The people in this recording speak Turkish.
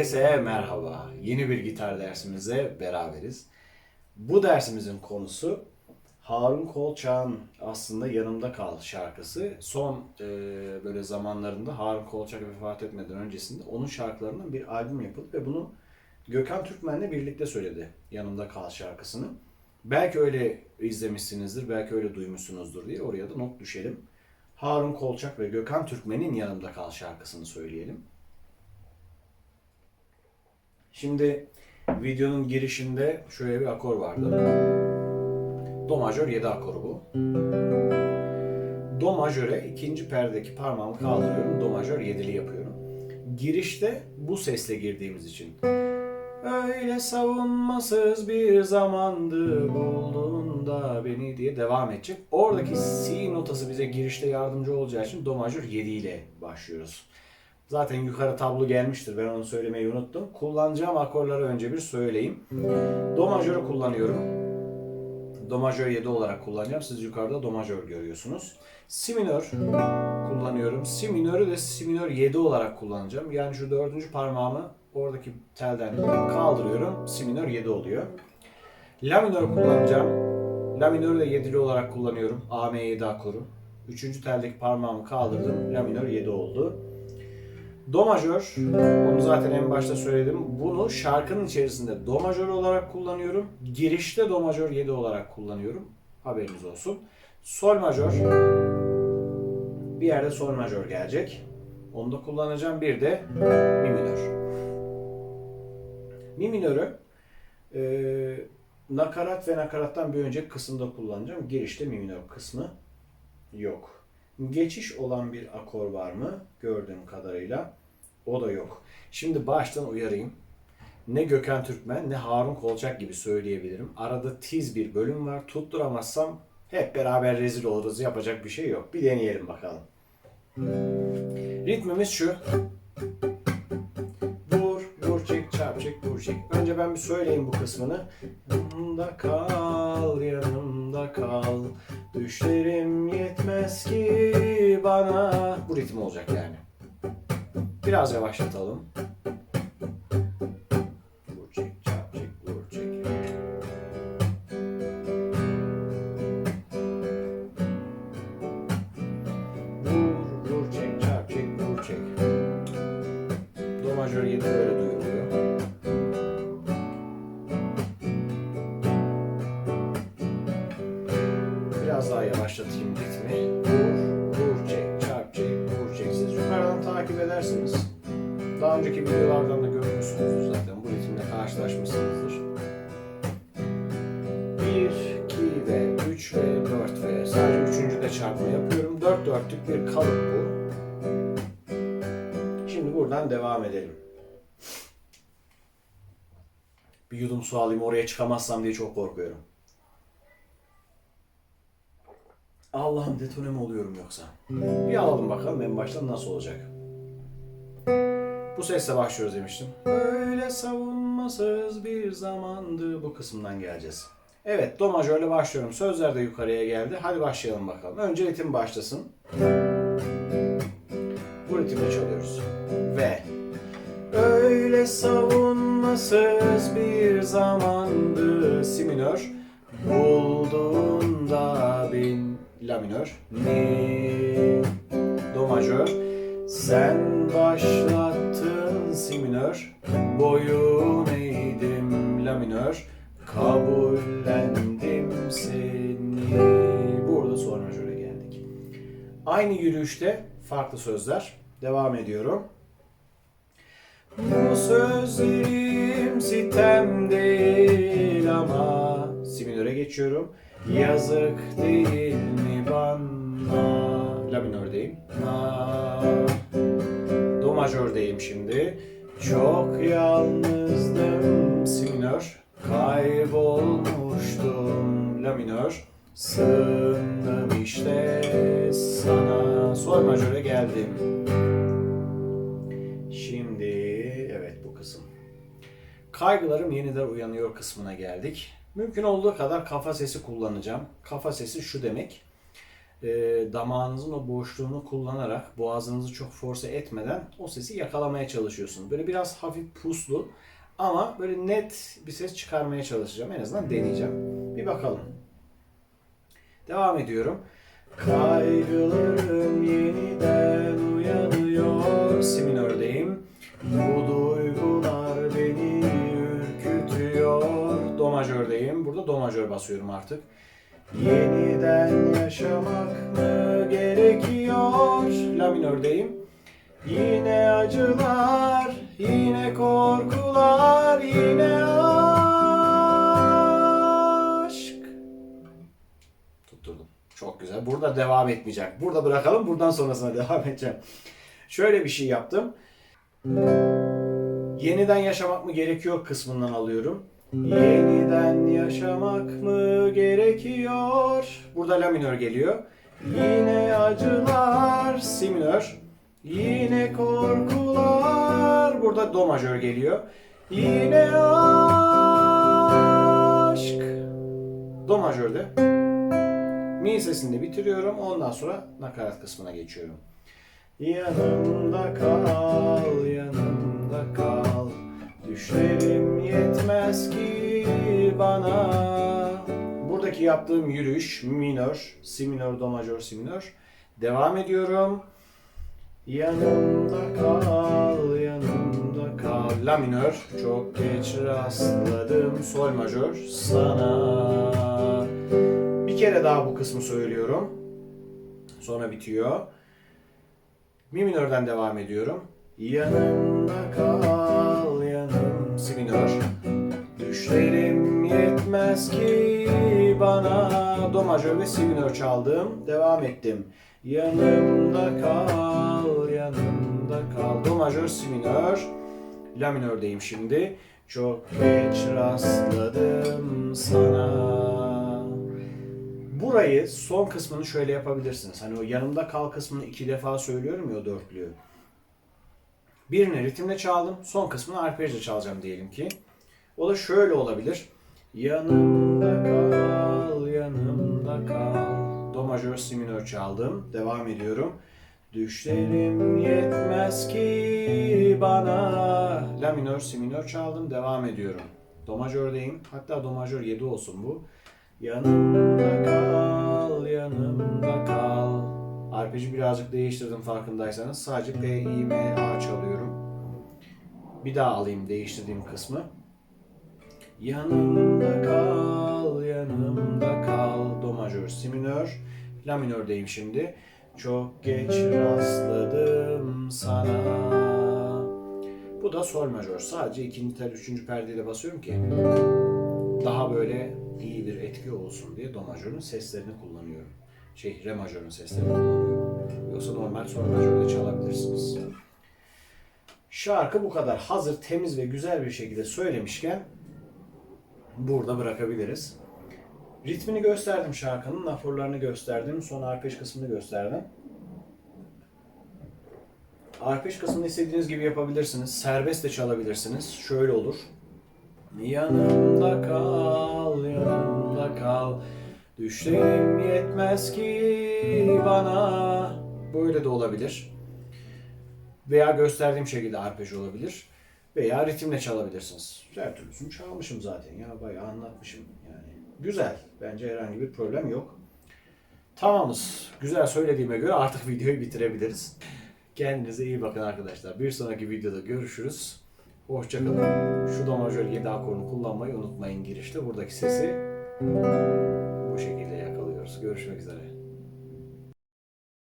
Herkese merhaba. Yeni bir gitar dersimize beraberiz. Bu dersimizin konusu Harun Kolçak'ın aslında Yanımda Kal şarkısı. Son e, böyle zamanlarında Harun Kolçak vefat etmeden öncesinde onun şarkılarından bir albüm yapıldı ve bunu Gökhan Türkmen'le birlikte söyledi Yanımda Kal şarkısını. Belki öyle izlemişsinizdir, belki öyle duymuşsunuzdur diye oraya da not düşelim. Harun Kolçak ve Gökhan Türkmen'in Yanımda Kal şarkısını söyleyelim. Şimdi videonun girişinde şöyle bir akor vardı. Do majör 7 akoru bu. Do majöre ikinci perdedeki parmağımı kaldırıyorum. Do majör 7'li yapıyorum. Girişte bu sesle girdiğimiz için. Öyle savunmasız bir zamandı bulduğunda beni diye devam edecek. Oradaki C notası bize girişte yardımcı olacağı için Do majör 7 ile başlıyoruz. Zaten yukarı tablo gelmiştir. Ben onu söylemeyi unuttum. Kullanacağım akorları önce bir söyleyeyim. Do majörü kullanıyorum. Do majör 7 olarak kullanacağım. Siz yukarıda do majör görüyorsunuz. Si minör kullanıyorum. Si minörü de si minör 7 olarak kullanacağım. Yani şu dördüncü parmağımı oradaki telden kaldırıyorum. Si minör 7 oluyor. La minör kullanacağım. La minörü de 7'li olarak kullanıyorum. AM7 akoru. Üçüncü teldeki parmağımı kaldırdım. La minör 7 oldu. Do majör, onu zaten en başta söyledim. Bunu şarkının içerisinde do majör olarak kullanıyorum. Girişte do majör 7 olarak kullanıyorum. Haberiniz olsun. Sol majör, bir yerde sol majör gelecek. Onu da kullanacağım. Bir de mi minör. Mi minörü e, nakarat ve nakarattan bir önceki kısımda kullanacağım. Girişte mi minör kısmı yok. Geçiş olan bir akor var mı? Gördüğüm kadarıyla. O da yok. Şimdi baştan uyarayım. Ne Gökhan Türkmen ne Harun Kolçak gibi söyleyebilirim. Arada tiz bir bölüm var. Tutturamazsam hep beraber rezil oluruz. Yapacak bir şey yok. Bir deneyelim bakalım. Ritmimiz şu. Vur, vur, çek, çarp, çek, vur, çek. Önce ben bir söyleyeyim bu kısmını. Yanımda kal, yanımda kal. Düşlerim yetmez ki bana. Bu ritim olacak yani. Biraz yavaşlatalım. Vur, çek, çarp, çek, vur, çek. Vur, vur, çek, çarp, çek, vur, çek. Do majör 7 böyle duyuluyor. Biraz daha yavaşlatayım ritmi. Edersiniz. Daha önceki videolardan da görmüşsünüzdür zaten. Bu ritimle karşılaşmışsınızdır. 1, 2 ve 3 ve 4 ve sadece üçüncü de çarpma yapıyorum. 4 dörtlük bir kalıp bu. Şimdi buradan devam edelim. Bir yudum su alayım oraya çıkamazsam diye çok korkuyorum. Allah'ım detone mi oluyorum yoksa? Bir alalım bakalım en baştan nasıl olacak. Bu sesle başlıyoruz demiştim. Öyle savunmasız bir zamandı. Bu kısımdan geleceğiz. Evet, do majörle başlıyorum. Sözler de yukarıya geldi. Hadi başlayalım bakalım. Önce ritim başlasın. Bu ritimle çalıyoruz. Ve Öyle savunmasız bir zamandı si minör Bulduğunda bin la minör Mi do majör Sen si minör Boyun eğdim la minör Kabullendim seni Burada sol majöre geldik. Aynı yürüyüşte farklı sözler. Devam ediyorum. Bu sözlerim sitem değil ama Si minöre geçiyorum. Yazık değil mi bana? La minördeyim. Na. Do majördeyim şimdi. Çok yalnızdım si minör. Kaybolmuştum la minör. Sığındım işte sana. Sol majöre geldim. Şimdi evet bu kısım. Kaygılarım yeniden uyanıyor kısmına geldik. Mümkün olduğu kadar kafa sesi kullanacağım. Kafa sesi şu demek. E, damağınızın o boşluğunu kullanarak boğazınızı çok force etmeden o sesi yakalamaya çalışıyorsunuz. Böyle biraz hafif puslu ama böyle net bir ses çıkarmaya çalışacağım. En azından deneyeceğim. Bir bakalım. Devam ediyorum. Kaygılarım yeniden uyanıyor. Si minördeyim. Bu duygular beni ürkütüyor. Do majördeyim. Burada do majör basıyorum artık. Yeniden yaşamak mı gerekiyor? La minördeyim. Yine acılar, yine korkular, yine aşk. Tutturdum. Çok güzel. Burada devam etmeyecek. Burada bırakalım. Buradan sonrasına devam edeceğim. Şöyle bir şey yaptım. Yeniden yaşamak mı gerekiyor kısmından alıyorum. Yeniden yaşamak mı gerekiyor? Burada la minör geliyor. Yine acılar si minör. Yine korkular. Burada do majör geliyor. Yine aşk. Do majörde. Mi sesini bitiriyorum. Ondan sonra nakarat kısmına geçiyorum. Yanımda kal, bana. Buradaki yaptığım yürüyüş minör, si minör, do majör, si minör. Devam ediyorum. Yanımda kal, yanımda kal. La minör. Çok geç rastladım. Sol majör sana. Bir kere daha bu kısmı söylüyorum. Sonra bitiyor. Mi minörden devam ediyorum. Yanımda kal, yanım si minör. Düşlerim yetmez ki bana. Do majör ve si minör çaldım. Devam ettim. Yanımda kal, yanımda kal. Do majör, si minör. La minördeyim şimdi. Çok geç rastladım sana. Burayı son kısmını şöyle yapabilirsiniz. Hani o yanımda kal kısmını iki defa söylüyorum ya o dörtlüyü. Birini ritimle çaldım. Son kısmını arpejle çalacağım diyelim ki. O da şöyle olabilir. Yanımda kal, yanımda kal. Do majör, si minör çaldım. Devam ediyorum. Düşlerim yetmez ki bana. La minör, si minör çaldım. Devam ediyorum. Do majördeyim. Hatta do majör 7 olsun bu. Yanımda kal, yanımda kal. Arpej'i birazcık değiştirdim farkındaysanız. Sadece P, I, M, A çalıyorum. Bir daha alayım değiştirdiğim kısmı. Yanımda kal, yanımda kal. Do majör, si minör. La minördeyim şimdi. Çok geç rastladım sana. Bu da sol majör. Sadece ikinci tel, üçüncü perdeyle basıyorum ki daha böyle iyi bir etki olsun diye do majörün seslerini kullanıyorum. Şey, re majörün seslerini kullanıyorum. Yoksa normal sol majörde çalabilirsiniz. Şarkı bu kadar. Hazır, temiz ve güzel bir şekilde söylemişken burada bırakabiliriz. Ritmini gösterdim şarkının, naforlarını gösterdim, son arpej kısmını gösterdim. Arpej kısmını istediğiniz gibi yapabilirsiniz. Serbest de çalabilirsiniz. Şöyle olur. Yanımda kal, yanımda kal. Düşlerim yetmez ki bana. Böyle de olabilir. Veya gösterdiğim şekilde arpej olabilir. Veya ritimle çalabilirsiniz. Her türlüsünü çalmışım zaten ya bayağı anlatmışım yani. Güzel. Bence herhangi bir problem yok. Tamamız. Güzel söylediğime göre artık videoyu bitirebiliriz. Kendinize iyi bakın arkadaşlar. Bir sonraki videoda görüşürüz. Hoşçakalın. Şu do majör 7 akorunu kullanmayı unutmayın girişte. Buradaki sesi bu şekilde yakalıyoruz. Görüşmek üzere.